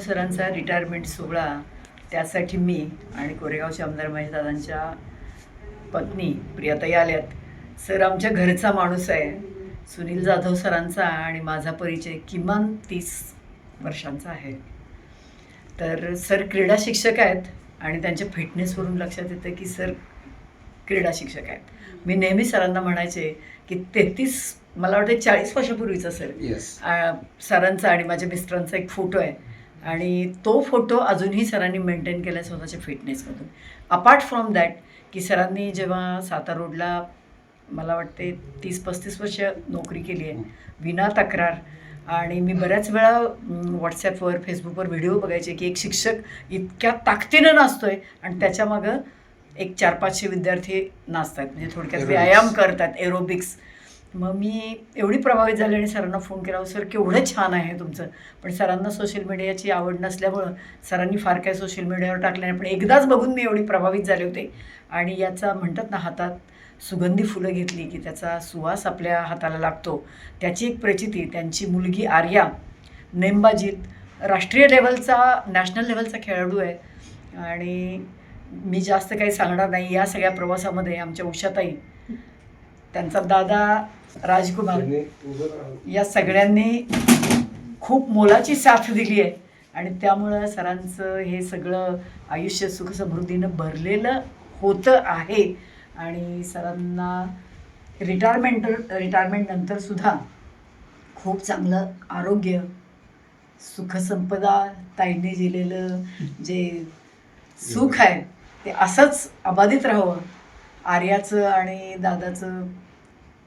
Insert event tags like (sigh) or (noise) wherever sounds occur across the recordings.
सरांचा रिटायरमेंट सोहळा त्यासाठी मी आणि कोरेगावचे आमदार महेशदादांच्या पत्नी प्रियाताई आल्यात सर आमच्या घरचा माणूस आहे. सुनील जाधव सरांचा आणि माझा परिचय किमान तीस वर्षांचा आहे. तर सर क्रीडा शिक्षक आहेत आणि त्यांच्या फिटनेसवरून लक्षात येतं की सर क्रीडा शिक्षक आहेत. मी नेहमी सरांना म्हणायचे की तेहतीस मला वाटतं चाळीस वर्षापूर्वीचा सर. आ, सरांचा आणि माझ्या मिस्टरांचा एक फोटो आहे. आणि तो फोटो अजूनही सरांनी मेंटेन केला स्वतःच्या फिटनेसमधून अपार्ट फ्रॉम दॅट की सरांनी जेव्हा सातारा रोडला मला वाटते तीस पस्तीस वर्ष नोकरी केली आहे विना तक्रार आणि मी बऱ्याच वेळा व्हॉट्सॲपवर फेसबुकवर व्हिडिओ बघायचे की एक शिक्षक इतक्या ताकदीनं नाचतोय आणि त्याच्यामागं एक चार पाचशे विद्यार्थी नाचतात. म्हणजे थोडक्यात. व्यायाम करतात एरोबिक्स मग मी एवढी प्रभावित झाले आणि सरांना फोन केला सर केवढं छान आहे तुमचं. पण सरांना सोशल मीडियाची आवड नसल्यामुळं सरांनी फार काय सोशल मीडियावर टाकलं नाही. पण एकदाच बघून मी एवढी प्रभावित झाले होते. आणि याचा म्हणतात ना हातात सुगंधी फुलं घेतली की त्याचा सुवास आपल्या हाताला लागतो. त्याची एक प्रचिती त्यांची मुलगी आर्या नेमबाजीत राष्ट्रीय लेवलचा नॅशनल लेवलचा खेळाडू आहे. आणि मी जास्त काही सांगणार नाही. या सगळ्या प्रवासामध्ये आमच्या उषाताई त्यांचा दादा राजकुमार या सगळ्यांनी खूप मोलाची साथ दिली आहे. आणि त्यामुळं सरांचं हे सगळं आयुष्य सुखसमृद्धीनं भरलेलं होतं आहे. आणि सरांना रिटायरमेंट रिटायरमेंट नंतर सुद्धा खूप चांगलं आरोग्य सुखसंपदा ताईने दिलेलं जे सुख आहे ते असंच अबाधित राहावं. आर्याचं आणि दादाचं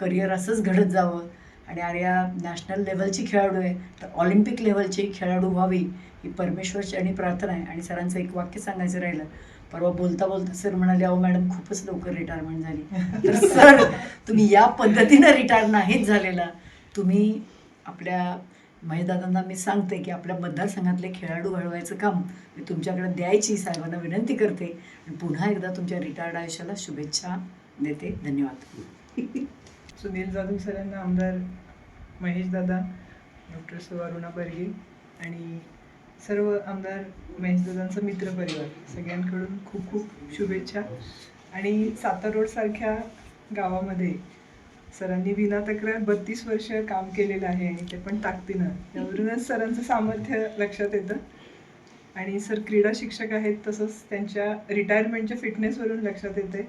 करिअर असंच घडत जावं. आणि आर्या नॅशनल लेवलची खेळाडू आहे. तर ऑलिम्पिक लेवलची खेळाडू व्हावी ही परमेश्वरची आणि प्रार्थना आहे. आणि सरांचं एक वाक्य सांगायचं राहिलं परवा बोलता बोलता सर म्हणाले अहो मॅडम खूपच लवकर रिटायरमेंट झाली. तर सर तुम्ही या पद्धतीनं रिटायर नाहीच झालेला. तुम्ही आपल्या महेशदादांना मी सांगते की आपल्या मतदारसंघातले खेळाडू घडवायचं काम मी तुमच्याकडे द्यायची. साहेबांना विनंती करते. आणि पुन्हा एकदा तुमच्या रिटायर्ड आयुष्याला शुभेच्छा देते. धन्यवाद. (laughs) सुनील जाधव सरांना आमदार महेशदादा डॉक्टर सुवारुणा बर्गे आणि सर्व आमदार महेशदादांचा मित्रपरिवार सगळ्यांकडून खूप खूप शुभेच्छा. आणि सातार रोडसारख्या गावामध्ये सरांनी विना तक्रार बत्तीस वर्ष काम केलेलं आहे आणि ते पण ताकदीनं. त्यावरूनच सरांचं सामर्थ्य लक्षात येतं. आणि सर क्रीडा शिक्षक आहेत तसंच त्यांच्या रिटायरमेंटच्या फिटनेसवरून लक्षात येते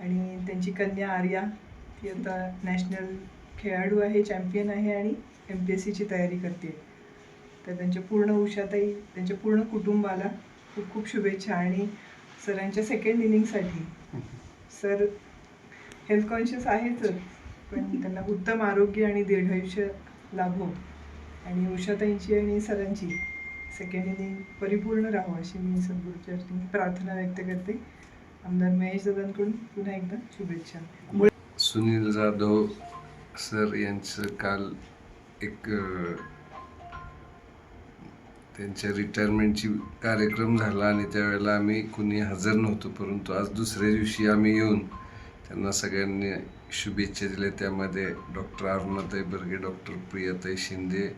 आणि त्यांची कन्या आर्या ती आता नॅशनल खेळाडू आहे चॅम्पियन आहे आणि एम पी एस सीची तयारी करते. तर त्यांच्या पूर्ण उषाताई त्यांच्या पूर्ण कुटुंबाला खूप खूप शुभेच्छा आणि सरांच्या सेकंड इनिंगसाठी सर हेल्थ कॉन्शियस आहेतच. पण त्यांना उत्तम आरोग्य आणि दीर्घायुष्य लाभो. आणि उषाताईंची आणि सरांची सेकंड परिपूर्ण राहो अशी मी सद्गुरूच्या प्रार्थना व्यक्त करते. आमदार महेश दादांकडून पुन्हा एकदा शुभेच्छा. सुनील जाधव सर यांचं काल एक त्यांच्या रिटायरमेंटची कार्यक्रम झाला आणि त्यावेळेला आम्ही कुणी हजर नव्हतो परंतु आज दुसऱ्या दिवशी आम्ही येऊन त्यांना सगळ्यांनी शुभेच्छा दिल्या. त्यामध्ये डॉक्टर अरुणाताई बर्गे डॉक्टर प्रियाताई शिंदे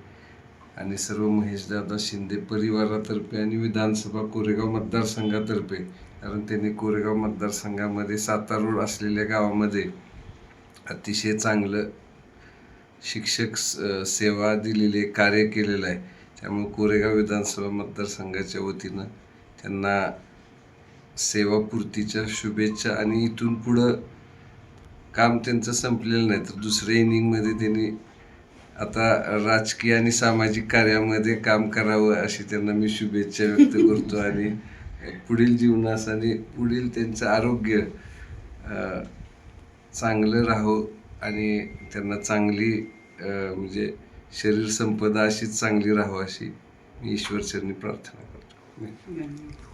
आणि सर्व महेशदादा शिंदे परिवारातर्फे आणि विधानसभा कोरेगाव मतदारसंघातर्फे. कारण त्यांनी कोरेगाव मतदारसंघामध्ये सातारा असलेल्या गावामध्ये अतिशय चांगलं शिक्षक सेवा दिलेली आहे, कार्य केलेलं आहे. त्यामुळे कोरेगाव विधानसभा मतदारसंघाच्या वतीनं त्यांना सेवापूर्तीच्या शुभेच्छा आणि इथून पुढं काम त्यांचं संपलेलं नाही. तर दुसऱ्या इनिंगमध्ये त्यांनी आता राजकीय आणि सामाजिक कार्यामध्ये काम करावं अशी त्यांना मी शुभेच्छा व्यक्त (laughs) करतो. आणि पुढील जीवनास आणि पुढील त्यांचं आरोग्य चांगलं राहो आणि त्यांना चांगली म्हणजे शरीर संपदा अशीच चांगली राहो अशी मी ईश्वरचरणी प्रार्थना करतो.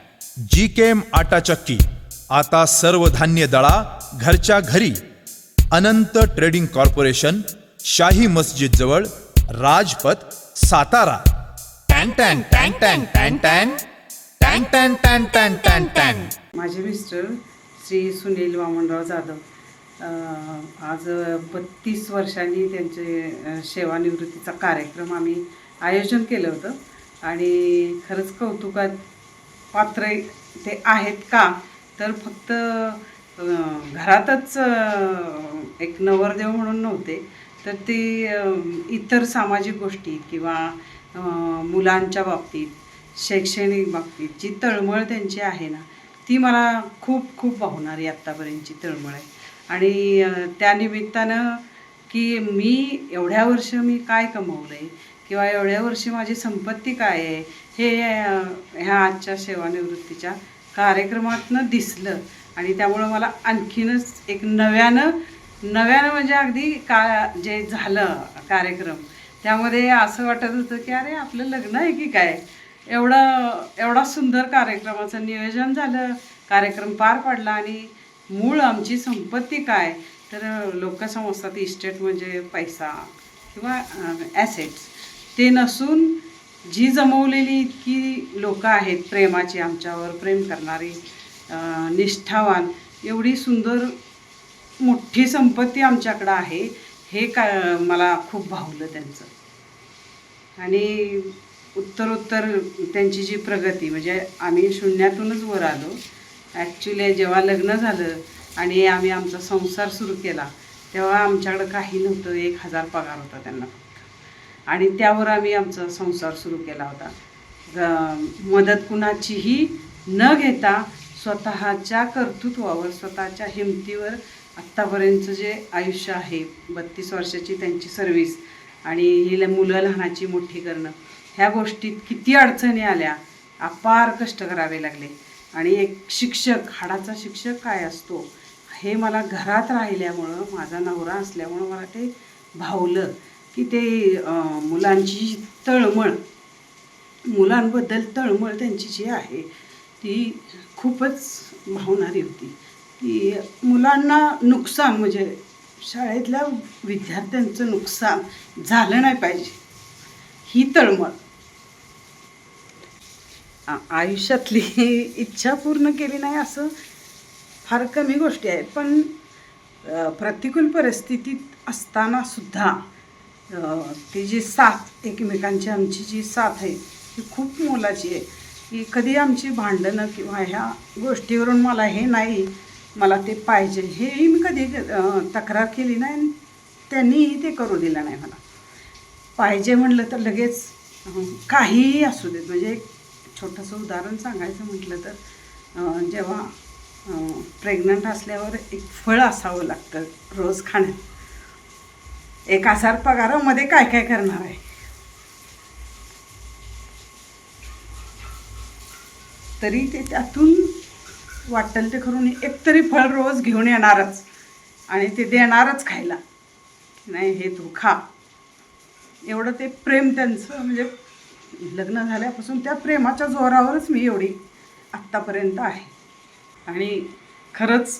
जी केम आटा चक्की आता सर्व धान्य दळा घरच्या घरी. अनंत ट्रेडिंग कॉर्पोरेशन शाही मस्जिद जवळ राजपथ सातारा. टँग टँग टँग टँग टँग टँग टँग टँग टँग टँग टँग टँग माझे मिस्टर श्री सुनील वामनराव जाधव अं, आज बत्तीस वर्षांनी त्यांचे अं, सेवानिवृत्तीचा कार्यक्रम आम्ही आयोजन केलं होतं. आणि खरंच कौतुकात पात्र ते आहेत का? तर फक्त घरातच एक नवरदेव म्हणून नव्हते तर ते इतर सामाजिक गोष्टी किंवा मुलांच्या बाबतीत शैक्षणिक बाबतीत जी तळमळ त्यांची आहे ना ती मला खूप खूप भावणारी आत्तापर्यंतची तळमळ आहे. आणि त्यानिमित्तानं की मी एवढ्या वर्ष मी काय कमवलं आहे किंवा एवढ्या वर्षी माझी संपत्ती काय आहे? हे ह्या आजच्या सेवानिवृत्तीच्या कार्यक्रमातनं दिसलं. आणि त्यामुळं मला आणखीनच एक नव्यानं नव्यानं म्हणजे अगदी का जे झालं कार्यक्रम त्यामध्ये असं वाटत होतं की अरे आपलं लग्न आहे की काय? एवढं एवढा सुंदर कार्यक्रमाचं नियोजन झालं कार्यक्रम पार पडला आणि मूळ आमची संपत्ती काय? तर लोक समजतात इस्टेट म्हणजे पैसा किंवा ॲसेट्स ते नसून जी जमवलेली इतकी लोकं आहेत प्रेमाची आमच्यावर प्रेम करणारी निष्ठावान एवढी सुंदर मोठी संपत्ती आमच्याकडं आहे हे का मला खूप भावलं त्यांचं. आणि उत्तरोत्तर त्यांची जी प्रगती म्हणजे आम्ही शून्यातूनच वर आलो. ॲक्च्युली जेव्हा लग्न झालं आणि आम्ही आमचा संसार सुरू केला तेव्हा आमच्याकडं काही नव्हतं एक हजार पगार होता त्यांना आणि त्यावर आम्ही आमचा संसार सुरू केला होता. मदत कुणाचीही न घेता स्वतःच्या कर्तृत्वावर स्वतःच्या हिमतीवर आत्तापर्यंतचं जे आयुष्य आहे बत्तीस वर्षाची त्यांची सर्विस आणि ही ल- मुलं लहानाची मोठी करणं ह्या गोष्टीत किती अडचणी आल्या अपार कष्ट करावे लागले. आणि एक शिक्षक हाडाचा शिक्षक काय असतो हे मला घरात राहिल्यामुळं माझा नवरा असल्यामुळं मला ते भावलं. की ते मुलांची तळमळ मुलांबद्दल तळमळ त्यांची जी आहे ती खूपच भावणारी होती. की मुलांना नुकसान म्हणजे शाळेतल्या विद्यार्थ्यांचं नुकसान झालं नाही पाहिजे. ही तळमळ. आयुष्यातली इच्छा पूर्ण केली नाही असं फार कमी गोष्टी आहेत. पण प्रतिकूल परिस्थितीत असताना सुद्धा ती जी साथ एकमेकांची आमची जी साथ आहे ती खूप मोलाची आहे. की कधी आमची भांडणं किंवा ह्या गोष्टीवरून मला हे नाही मला ते पाहिजे हेही मी कधी तक्रार केली नाही आणि त्यांनीही ते करू दिलं नाही मला. पाहिजे म्हणलं तर लगेच काहीही असू देत. म्हणजे एक छोटंसं उदाहरण सांगायचं म्हटलं तर जेव्हा प्रेग्नंट असल्यावर एक फळ असावं लागतं रोज खाण्यात. एक हजार पगारामध्ये काय काय करणार आहे? तरी ते त्यातून वाटेल ते करून एकतरी फळ रोज घेऊन येणारच आणि ते देणारच खायला. नाही हे तू खा एवढं ते प्रेम त्यांचं म्हणजे लग्न झाल्यापासून त्या प्रेमाच्या जोरावरच मी एवढी आत्तापर्यंत आहे. आणि खरंच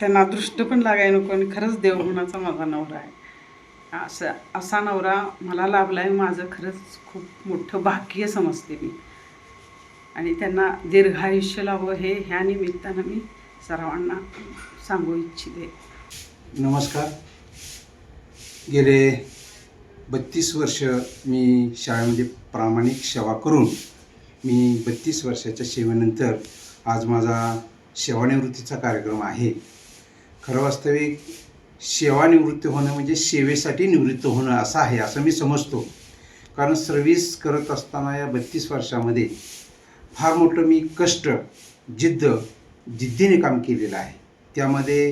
त्यांना दृष्ट पण लागायला नको आणि खरंच देवगुणाचा माझा नवरा आहे. असा असा नवरा मला लाभला आहे माझं खरंच खूप मोठं भाग्य समजते मी. आणि त्यांना दीर्घायुष्य लावं हे ह्या निमित्तानं मी सर्वांना सांगू इच्छिते. नमस्कार. गेले बत्तीस वर्ष मी शाळेमध्ये प्रामाणिक सेवा करून मी बत्तीस वर्षाच्या सेवेनंतर आज माझा सेवानिवृत्तीचा कार्यक्रम आहे. खरं वास्तविक सेवानिवृत्त होणं म्हणजे सेवेसाठी निवृत्त होणं असं आहे असं मी समजतो. कारण सर्व्हिस करत असताना या बत्तीस वर्षामध्ये फार मोठं मी कष्ट जिद्द जिद्दीने काम केलेलं आहे. त्यामध्ये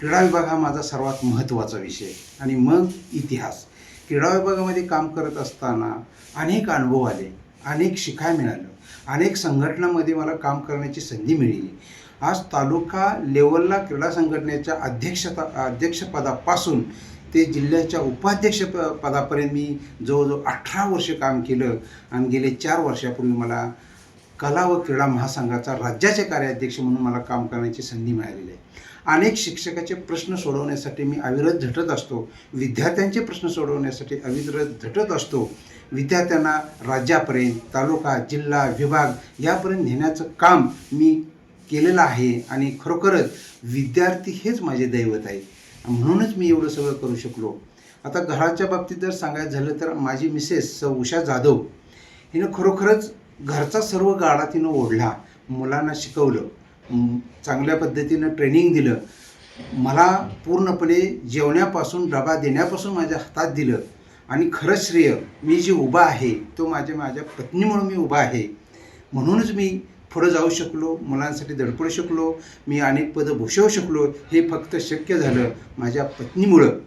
क्रीडा विभाग हा माझा सर्वात महत्त्वाचा विषय आणि मग इतिहास. क्रीडा विभागामध्ये काम करत असताना अनेक अनुभव आले अनेक शिकाय मिळालं अनेक संघटनामध्ये मला काम करण्याची संधी मिळाली. आज तालुका लेवलला क्रीडा संघटनेच्या अध्यक्षता अध्यक्षपदापासून ते जिल्ह्याच्या उपाध्यक्ष प पदापर्यंत मी जवळजवळ अठरा वर्ष काम केलं आणि गेले चार वर्षापूर्वी मला कला व क्रीडा महासंघाचा राज्याचे कार्याध्यक्ष म्हणून मला काम करण्याची संधी मिळालेली आहे. अनेक शिक्षकाचे प्रश्न सोडवण्यासाठी मी अविरत झटत असतो. विद्यार्थ्यांचे प्रश्न सोडवण्यासाठी अविरत झटत असतो. विद्यार्थ्यांना राज्यापर्यंत तालुका जिल्हा विभाग यापर्यंत नेण्याचं काम मी केलेलं आहे आणि खरोखरच विद्यार्थी हेच माझे दैवत आहे म्हणूनच मी एवढं सगळं करू शकलो. आता घराच्या बाबतीत जर सांगायचं झालं तर माझी मिसेस स उषा जाधव हिनं खरोखरच घरचा सर्व गाडा तिनं ओढला मुलांना शिकवलं चांगल्या पद्धतीनं ट्रेनिंग दिलं मला पूर्णपणे जेवण्यापासून डबा देण्यापासून माझ्या हातात दिलं आणि खरं श्रेय मी जे उभा आहे तो माझ्या माझ्या पत्नीमुळं मी उभा आहे. म्हणूनच मी पुढं जाऊ शकलो मुलांसाठी धडपडू शकलो मी अनेक पदं भूषवू शकलो हे फक्त शक्य झालं माझ्या पत्नीमुळं.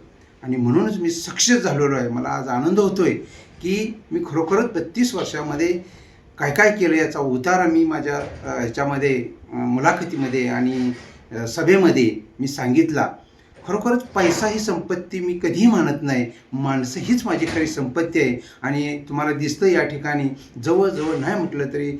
आणि म्हणूनच मी सक्सेस झालेलो आहे. मला आज आनंद होतो आहे की मी खरोखरच बत्तीस वर्षामध्ये काय काय केलं याचा उतारा मी माझ्या ह्याच्यामध्ये मुलाखतीमध्ये आणि सभेमध्ये मी सांगितला. खरोखरच पैसा ही संपत्ती मी कधीही मानत नाही. माणसं हीच माझी खरी संपत्ती आहे. आणि तुम्हाला दिसतं या ठिकाणी जवळजवळ नाही म्हटलं तरी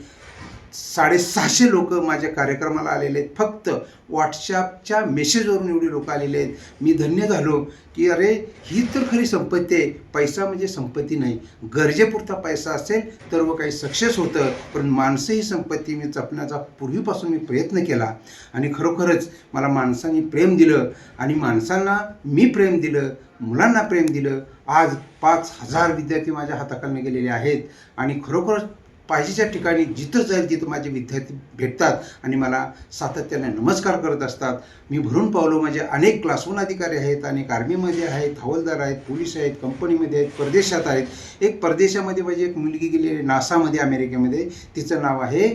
साडेसहाशे लोक माझ्या कार्यक्रमाला आलेले आहेत. फक्त व्हॉट्सॲपच्या मेसेजवरून एवढी लोक आलेले आहेत. मी धन्य झालो की अरे ही तर खरी संपत्ती आहे. पैसा म्हणजे संपत्ती नाही. गरजेपुरता पैसा असेल तर व काही सक्सेस होतं. पण माणसं ही संपत्ती मी जपण्याचा पूर्वीपासून मी प्रयत्न केला. आणि खरोखरच मला माणसांनी प्रेम दिलं आणि माणसांना मी प्रेम दिलं मुलांना प्रेम दिलं. आज पाच हजार विद्यार्थी माझ्या हाताखालने गेलेले आहेत. आणि खरोखरच पाहिजेच्या ठिकाणी जिथं जाईल तिथं माझे विद्यार्थी भेटतात आणि मला सातत्याने नमस्कार करत असतात. मी भरून पावलो माझे अनेक क्लास अधिकारी आहेत अनेक आर्मीमध्ये आहेत हवालदार आहेत पोलीस आहेत कंपनीमध्ये आहेत परदेशात आहेत. एक परदेशामध्ये माझी एक मुलगी गेली आहे नासामध्ये अमेरिकेमध्ये. तिचं नाव आहे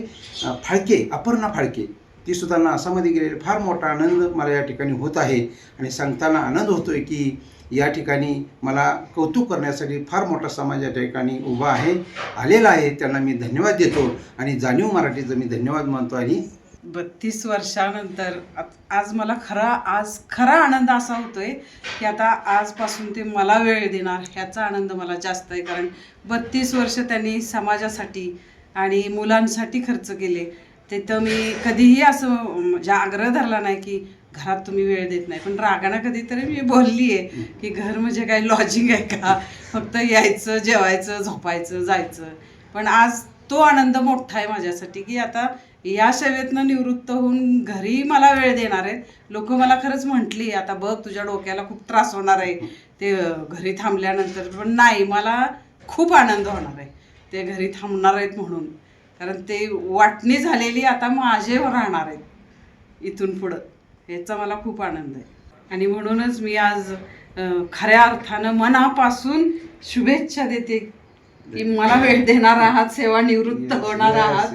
फाळके अपर्णा फाळके. ती सुद्धा नासामध्ये गेलेली फार मोठा आनंद मला या ठिकाणी होत आहे. आणि सांगताना आनंद होतोय की या ठिकाणी मला कौतुक करण्यासाठी फार मोठा समाज या ठिकाणी उभा आहे आलेला आहे. त्यांना मी धन्यवाद देतो आणि जाणीव मराठीचं मी धन्यवाद मानतो आणि बत्तीस वर्षानंतर आज मला खरा आज खरा आनंद असा होतोय की आता आजपासून ते मला वेळ देणार ह्याचा आनंद मला जास्त आहे. कारण बत्तीस वर्ष त्यांनी समाजासाठी आणि मुलांसाठी खर्च केले. तिथं मी कधीही असं म्हणजे आग्रह धरला नाही की घरात तुम्ही वेळ देत नाही. पण रागानं कधीतरी मी बोलली आहे की घर म्हणजे काय लॉजिंग आहे का? फक्त यायचं जेवायचं झोपायचं जायचं. पण आज तो आनंद मोठा आहे माझ्यासाठी की आता या सेवेतनं निवृत्त होऊन घरी मला वेळ देणार आहेत. लोक मला खरंच म्हटली आता बघ तुझ्या डोक्याला खूप त्रास होणार आहे. ते घरी थांबल्यानंतर पण नाही मला खूप आनंद होणार आहे. ते घरी थांबणार आहेत म्हणून. कारण ते वाटणी झालेली आता माझे राहणार आहेत. इथून पुढं. याचा मला खूप आनंद आहे आणि म्हणूनच मी आज खऱ्या अर्थानं मनापासून शुभेच्छा देते की मला वेळ देणार आहात सेवानिवृत्त होणार आहात.